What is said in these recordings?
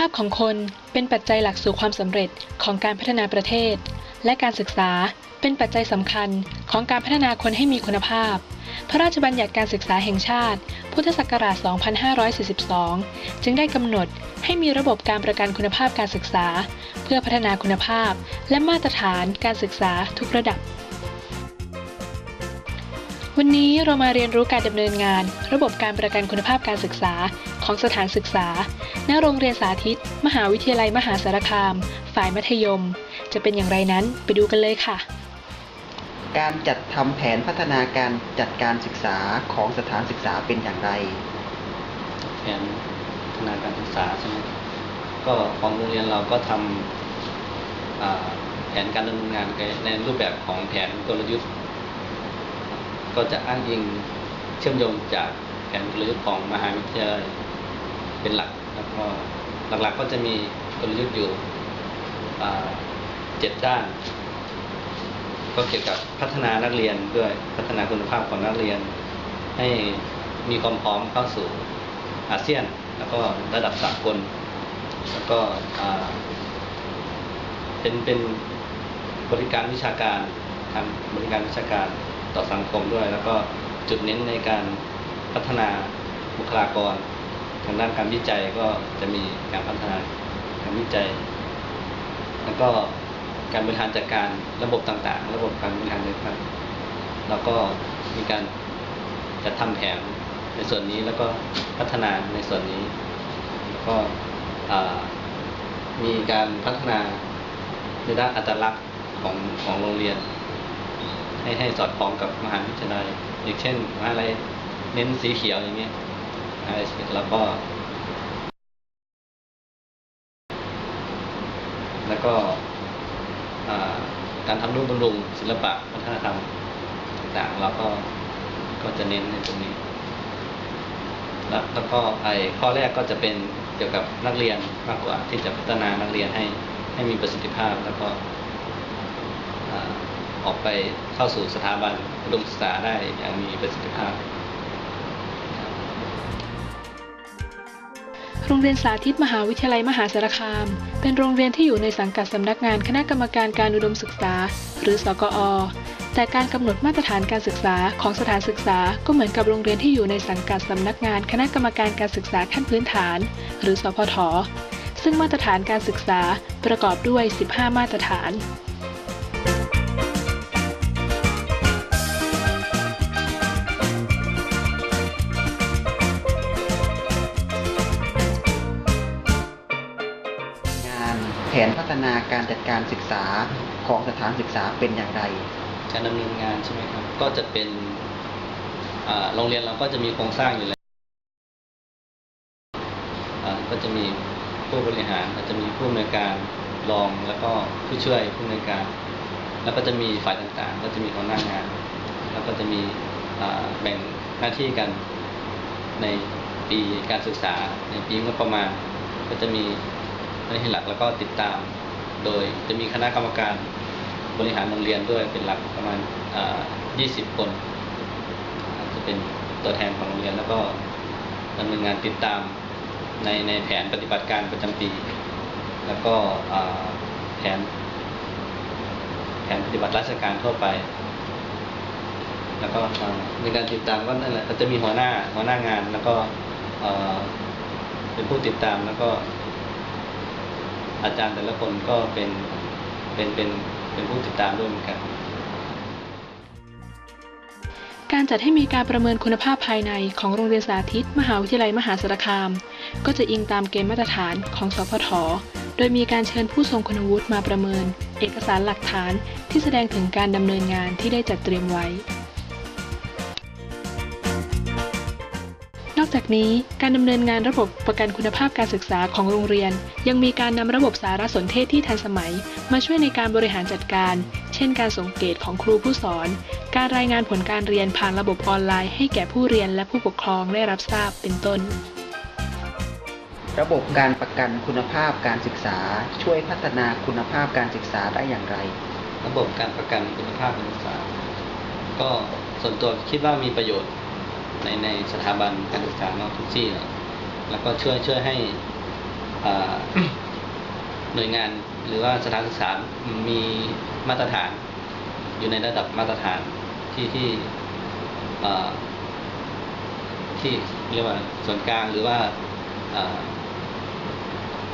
ภาพของคนเป็นปัจจัยหลักสู่ความสำเร็จของการพัฒนาประเทศ และการศึกษาเป็นปัจจัยสำคัญของการพัฒนาคนให้มีคุณภาพ พระราชบัญญัติการศึกษาแห่งชาติ พุทธศักราช 2542 จึงได้กำหนดให้มีระบบการประกันคุณภาพการศึกษา เพื่อพัฒนาคุณภาพ และมาตรฐานการศึกษาทุกระดับ วันนี้เรามาเรียนรู้การดำเนินงาน ระบบการประกันคุณภาพการศึกษาของสถานศึกษา ณ โรงเรียนสาธิต มหาวิทยาลัยมหาสารคาม ฝ่ายมัธยม จะเป็นอย่างไรนั้นไปดูกันเลยค่ะ การจัดทำแผนพัฒนาการจัดการศึกษาของสถานศึกษาเป็นอย่างไร แผนพัฒนาการศึกษาใช่ไหมก็ของโรงเรียนเราก็ทำอ่าแผนการดำเนินงานในรูปแบบของแผนกลยุทธ์ ก็จะอ้างอิงเชื่อมโยงจากแผนกลยุทธ์ของมหาวิทยาลัยเป็นหลักแล้วก็หลักๆก็จะมีกลยุทธ์อยู่เจ็ดด้าน ก็เกี่ยวกับพัฒนานักเรียนด้วยพัฒนาคุณภาพของนักเรียน ให้มีความพร้อมเข้าสู่อาเซียน แล้วก็ระดับสากล แล้วก็เป็นเป็นบริการวิชาการทางบริการวิชาการ ต่อสังคมด้วย แล้วก็จุดเน้นในการพัฒนาบุคลากร ทางด้านการวิจัยก็จะมีการพัฒนาการวิจัย แล้วก็การบริหารจัดการระบบต่างๆ ระบบการบริหารจัดการแล้วก็มีการจัดทำแผนในส่วนนี้แล้วก็พัฒนาในส่วนนี้ แล้วก็มีการพัฒนาในด้านอัตลักษณ์ของของโรงเรียน ให้ให้สอดคล้องกับมหาวิทยาลัยอย่างเช่นมหาลัยเน้นสีเขียวอย่างเงี้ยมหาลัยสีเขียวแล้วก็ แล้วก็การทำรูปบำรุงศิลปะวัฒนธรรมต่างเราก็ก็จะเน้นในตรงนี้ แล้วแล้วก็ไอ้ข้อแรกก็จะเป็นเกี่ยวกับนักเรียนมากกว่าที่จะพัฒนานักเรียนให้ให้มีประสิทธิภาพแล้วก็ อออกไปเข้าสู่สถาบันอุดมศึกษาได้อย่างมีประสิทธิภาพ โรงเรียนสาธิตมหาวิทยาลัยมหาสารคาม เป็นโรงเรียนที่อยู่ในสังกัดสำนักงานคณะกรรมการการอุดมศึกษา หรือสกอ แต่การกำหนดมาตรฐานการศึกษาของสถานศึกษาก็เหมือนกับโรงเรียนที่อยู่ในสังกัดสำนักงานคณะกรรมการการศึกษาขั้นพื้นฐาน หรือสพทซึ่งมาตรฐานการศึกษาประกอบด้วย 15 มาตรฐาน แผนพัฒนาการจัดการศึกษาของสถานศึกษาเป็นอย่างไร การดำเนินงานใช่ไหมครับ ก็จะเป็นโรงเรียนเราก็จะมีโครงสร้างอยู่แล้วก็จะมีผู้บริหารอาจจะมีผู้อำนวยการรองแล้วก็ผู้ช่วยผู้อำนวยการ แล้วก็จะมีฝ่ายต่างๆ ก็จะมีหัวหน้างาน แล้วก็จะมีแบ่งหน้าที่กันในปีการศึกษาในปีงบประมาณ ก็จะมี หน้าที่หลักแล้วก็ติดตาม โดยจะมีคณะกรรมการบริหารโรงเรียนด้วยเป็นหลักประมาณ 20 คนจะเป็นตัวแทนของโรงเรียนแล้วก็ดำเนินงานติดตามในในแผนปฏิบัติการประจำปี แล้วก็แผนแผนปฏิบัติราชการทั่วไป แล้วก็ในการติดตามก็นั่นแหละก็จะมีหัวหน้าหัวหน้างานแล้วก็เป็นผู้ติดตามแล้วก็ อาจารย์แต่ละคนก็เป็นเป็นเป็นเป็นผู้ติดตามด้วยเหมือนกัน การจัดให้มีการประเมินคุณภาพภายในของโรงเรียนสาธิต มหาวิทยาลัยมหาสารคาม ก็จะอิงตามเกณฑ์มาตรฐานของสพทโดยมีการเชิญผู้ทรงคุณวุฒิมาประเมิน เอกสารหลักฐานที่แสดงถึงการดำเนินงานที่ได้จัดเตรียมไว้ นอกจากนี้การดำเนินงานระบบประกันคุณภาพการศึกษาของโรงเรียน ยังมีการนำระบบสารสนเทศที่ทันสมัย มาช่วยในการบริหารจัดการ เช่น การส่งเกรดของครูผู้สอน การรายงานผลการเรียนผ่านระบบออนไลน์ ให้แก่ผู้เรียนและผู้ปกครองได้รับทราบเป็นต้นระบบการประกันคุณภาพการศึกษา ช่วยพัฒนาคุณภาพการศึกษาได้อย่างไร ระบบการประกันคุณภาพการศึกษา ก็ส่วนตัวคิดว่ามีประโยชน์ ในในสถาบันการศึกษาเนาะทุกที่เนอะแล้วก็ช่วยช่วยให้หน่วยงานหรือว่าสถานศึกษามีมาตรฐาน อยู่ในระดับมาตรฐานที่ที่ที่เรียกว่าส่วนกลางหรือว่า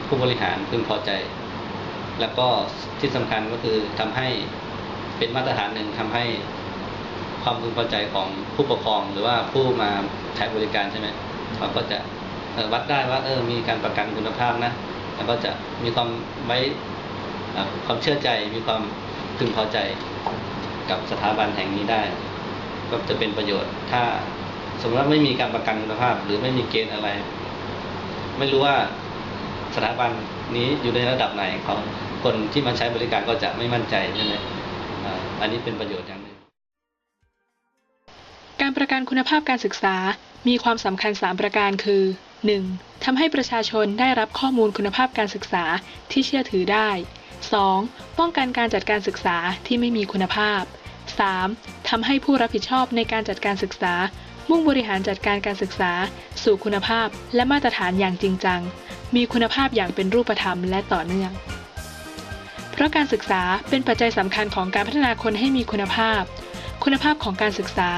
ผู้บริหารพึงพอใจ แล้วก็ที่สำคัญก็คือทำให้เป็นมาตรฐานหนึ่งทำให้ ความพึงพอใจของผู้ปกครองหรือว่าผู้มาใช้บริการใช่ไหมเขาก็จะวัดได้ว่าเออมีการประกันคุณภาพนะแล้วก็จะมีความไว้ความเชื่อใจมีความพึงพอใจกับสถาบันแห่งนี้ได้ ก็จะเป็นประโยชน์ ถ้าสมมติว่าไม่มีการประกันคุณภาพ หรือไม่มีเกณฑ์อะไร ไม่รู้ว่าสถาบันนี้อยู่ในระดับไหนของคนที่มาใช้บริการก็จะไม่มั่นใจใช่ไหมอันนี้เป็นประโยชน์อย่าง ประกันคุณภาพการศึกษา มีความสำคัญ 3 ประการคือ 1. ทำให้ประชาชนได้รับข้อมูลคุณภาพการศึกษาที่เชื่อถือได้ 2. ป้องกันการจัดการศึกษาที่ไม่มีคุณภาพ 3. ทำให้ผู้รับผิดชอบในการจัดการศึกษา มุ่งบริหารจัดการการศึกษา สู่คุณภาพและมาตรฐานอย่างจริงจัง มีคุณภาพอย่างเป็นรูปธรรมและต่อเนื่อง เพราะการศึกษาเป็นปัจจัยสำคัญของการพัฒนาคนให้มีคุณภาพ คุณภาพของการศึกษา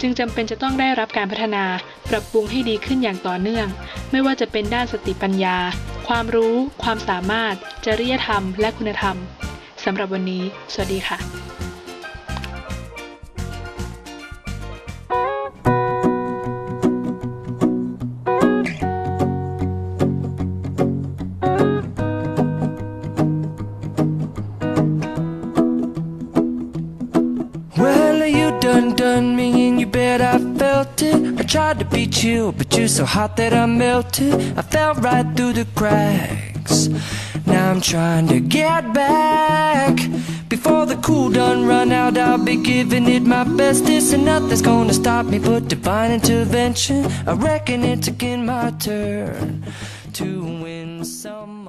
จึงจำเป็นจะต้องได้รับการพัฒนา ปรับปรุงให้ดีขึ้นอย่างต่อเนื่อง ไม่ว่าจะเป็นด้านสติปัญญา ความรู้ ความสามารถ จริยธรรม และคุณธรรมสำหรับวันนี้ สวัสดีค่ะ I tried to be chill, but you're so hot that I melted. I fell right through the cracks. Now I'm trying to get back. Before the cool done run out, I'll be giving it my bestest, and nothing's gonna stop me but divine intervention. I reckon it's again my turn to win some.